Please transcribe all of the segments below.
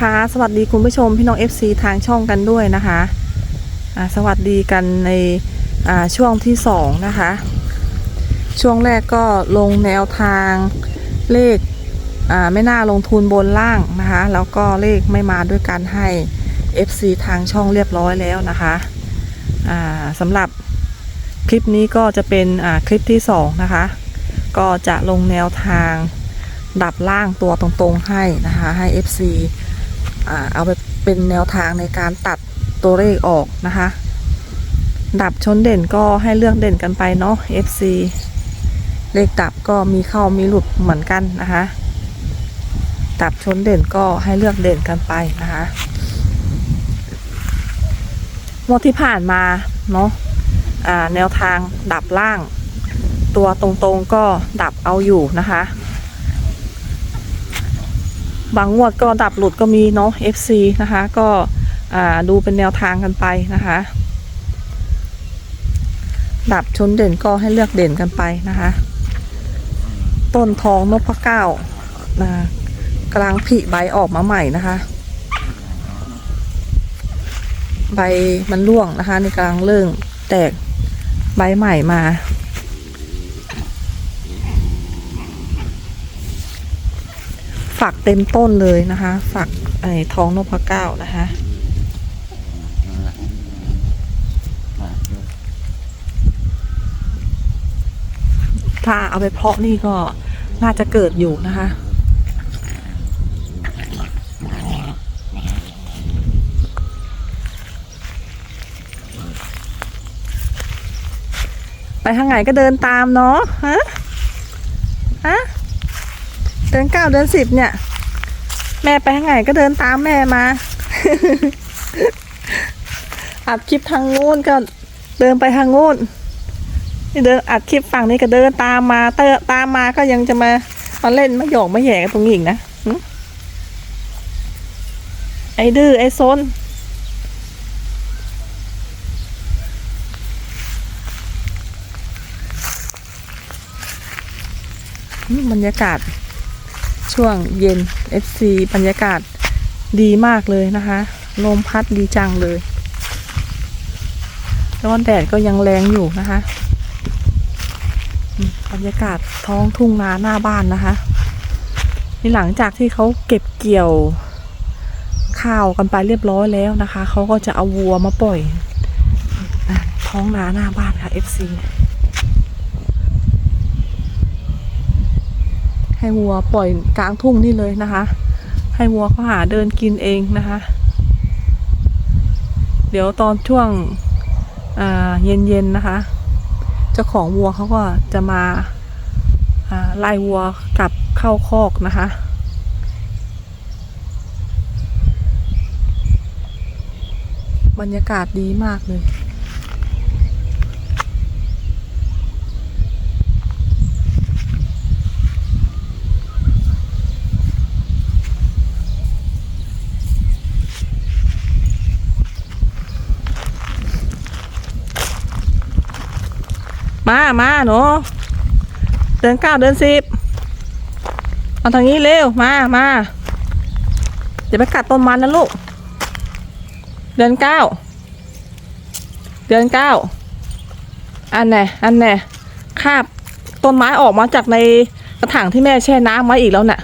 นะคะ สวัสดีคุณผู้ชมพี่น้อง FC ทางช่องกันด้วยนะคะอ่าสวัสดีกันในช่วงที่สองนะคะ ช่วงแรกก็ลงแนวทางเลขไม่น่าลงทุนบนล่างนะคะ แล้วก็เลขไม่มาด้วยการให้ FC ทางช่องเรียบร้อยแล้วนะคะสำหรับคลิปนี้ก็จะเป็นคลิปที่สองนะคะ ก็จะลงแนวทางดับล่างตัวตรงๆให้นะคะให้ FC เอาไปเป็นแนวทางในการตัดตัวเลขออกนะคะ ดับชนเด่นก็ให้เลือกเด่นกันไปเนาะ FC เลขดับก็มีเข้ามีหลุดเหมือนกันนะคะดับชนเด่นก็ให้เลือกเด่นกันไปนะคะงวดที่ผ่านมาเนาะอ่าแนวทางดับล่าง ตัวตรงๆก็ดับเอาอยู่นะคะ บางงวดก็ดับหลุดก็มีเนาะ FC นะคะ ก็ดูเป็นแนวทางกันไปนะคะ ดับชนเด่นก็ให้เลือกเด่นกันไปนะคะ ต้นทองนพเก้านะกลางผลิใบออกมาใหม่นะคะ ใบมันร่วงนะคะ ในกลางเริ่องแตกใบใหม่มา ฝักเต็มต้นเลยนะคะ ฝักไอ้ท้องนพเก้านะคะถ้าเอาไปเพาะนี่ก็น่าจะเกิดอยู่นะคะ ไปทางไหนก็เดินตามเนาะฮะฮะ เดือนเก้าเดือนสิบเนี่ย แม่ไปทางไหนก็เดินตามแม่มา อัดคลิปทางงูนก็เดินไปทางงูนนี่เดินอัดคลิปฝั่งนี้ก็เดินตามมาเตอตามมาก็ยังจะมามาเล่นมาหยอกมาแย่กันตรงนี้อีกนะไอ้ดื้อไอ้ซนบรรยากาศ ช่วงเย็น FC บรรยากาศดีมากเลยนะคะ ลมพัดดีจังเลยร้อนแดดก็ยังแรงอยู่นะคะ บรรยากาศท้องทุ่งนาหน้าบ้านนะคะนี่หลังจากที่เขาเก็บเกี่ยวข้าวกันไปเรียบร้อยแล้วนะคะ เขาก็จะเอาวัวมาปล่อยท้องนาหน้าบ้านค่ะ FC ให้วัวปล่อยกลางทุ่งนี่เลยนะคะ ให้วัวเขาหาเดินกินเองนะคะ เดี๋ยวตอนช่วงเย็นๆนะคะเจ้าของวัวเขาก็จะมาไล่วัวกลับเข้าคอกนะคะบรรยากาศดีมากเลย มามาหนูเดินเก้าเดินสิบเอาทางนี้เร็ว มามาอย่าไปกัดต้นมันนะลูก เดินเก้า เดินเก้า อันไหนอันไหนคาบต้นไม้ออกมาจากในกระถางที่แม่แช่น้ำไว้อีกแล้วน่ะ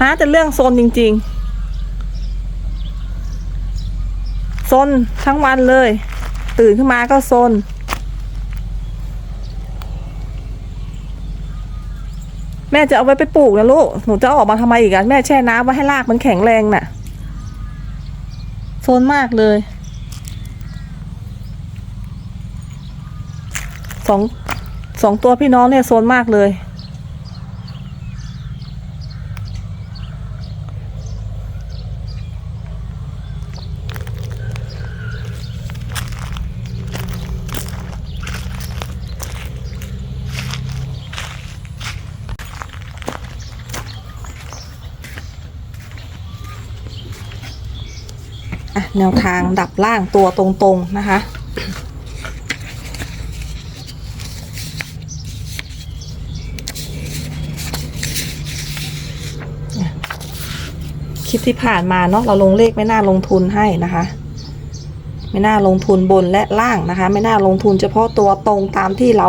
ฮะจะเรื่องโซนจริงๆโซนทั้งวันเลย ตื่นขึ้นมาก็โซน แม่จะเอาไว้ไปปลูกนะลูก หนูจะเอาออกมาทำไมอีกอะแม่แช่น้ำไว้ให้รากมันแข็งแรงน่ะโซนมากเลย สองสองตัวพี่น้องเนี่ยโซนมากเลย อะแนวทางดับล่างตัวตรงๆนะคะ คลิปที่ผ่านมาเนาะเราลงเลขไม่น่าลงทุนให้นะคะไม่น่าลงทุนบนและล่างนะคะ ไม่น่าลงทุนเฉพาะตัวตรงตามที่เรา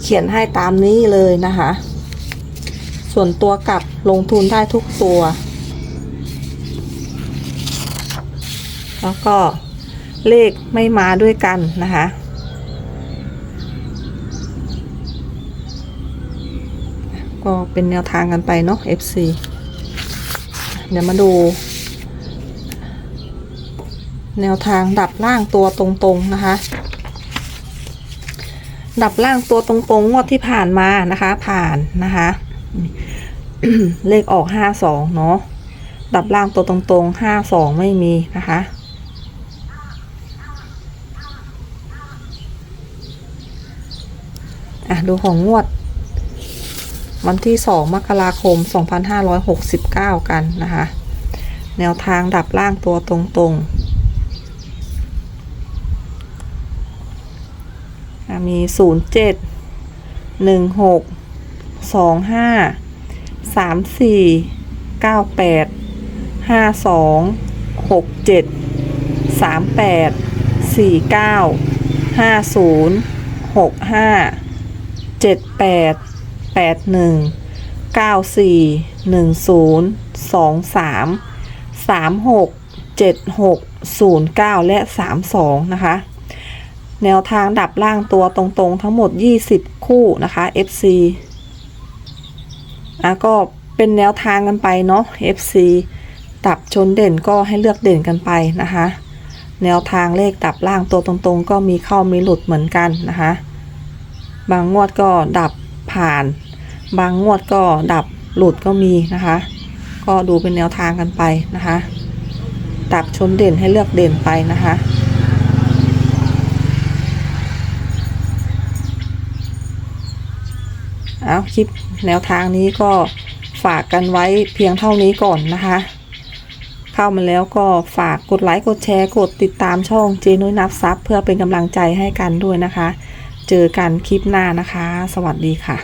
เขียนให้ตามนี้เลยนะคะ ส่วนตัวกลับลงทุนได้ทุกตัว แล้วก็เลขไม่มาด้วยกันนะคะ ก็เป็นแนวทางกันไปเนาะ FC เดี๋ยวมาดู แนวทางดับล่างตัวตรงๆนะคะ ดับล่างตัวตรงๆงวดที่ผ่านมานะคะ ผ่านนะคะเลขออกห้าสองเนาะดับล่างตัวตรงๆห้าสองไม่มีนะคะ อะ ดูของงวด วันที่ 2 มกราคม 2569 กันนะคะ แนวทางดับล่างตัวตรงๆอะมี 07 16 25 34 98 52 67 38 49 50 6 5 65 78แปดหนึ่งเก้าสี่หนึ่งศูนย์สองสามสามหกเจ็ดหกศูนย์เก้าและสามสองนะคะ แนวทางดับล่างตัวตรงๆทั้งหมด20คู่นะคะ FC อะก็เป็นแนวทางกันไปเนาะ FC ดับชนเด่นก็ให้เลือกเด่นกันไปนะคะ แนวทางเลขดับล่างตัวตรงๆ ก็มีเข้ามีหลุดเหมือนกันนะคะ บางงวดก็ดับผ่าน บางงวดก็ดับหลุดก็มีนะคะ ก็ดูเป็นแนวทางกันไปนะคะ ดับชนเด่นให้เลือกเด่นไปนะคะเอาคลิปแนวทางนี้ก็ฝากกันไว้เพียงเท่านี้ก่อนนะคะ เข้ามาแล้วก็ฝากกดไลค์กดแชร์กดติดตามช่องเจนุ้ยนับซับเพื่อเป็นกำลังใจให้กันด้วยนะคะ เจอกันคลิปหน้านะคะ สวัสดีค่ะ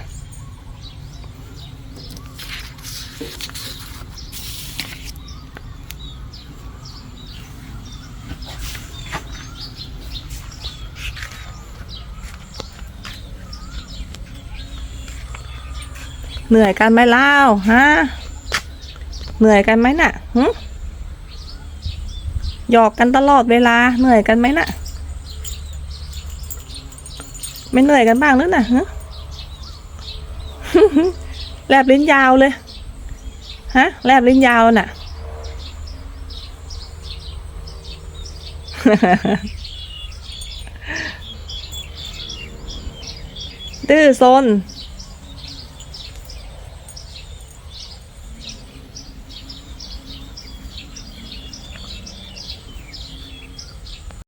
เหนื่อยกันไหมเล่าฮะ เหนื่อยกันไหมน่ะหึหยอกกันตลอดเวลา เหนื่อยกันไหมน่ะ ไม่เหนื่อยกันบ้างหรือนะฮะแลบลิ้นยาวเลย ฮะ แลบลิ้นยาวน่ะ ดื้อซน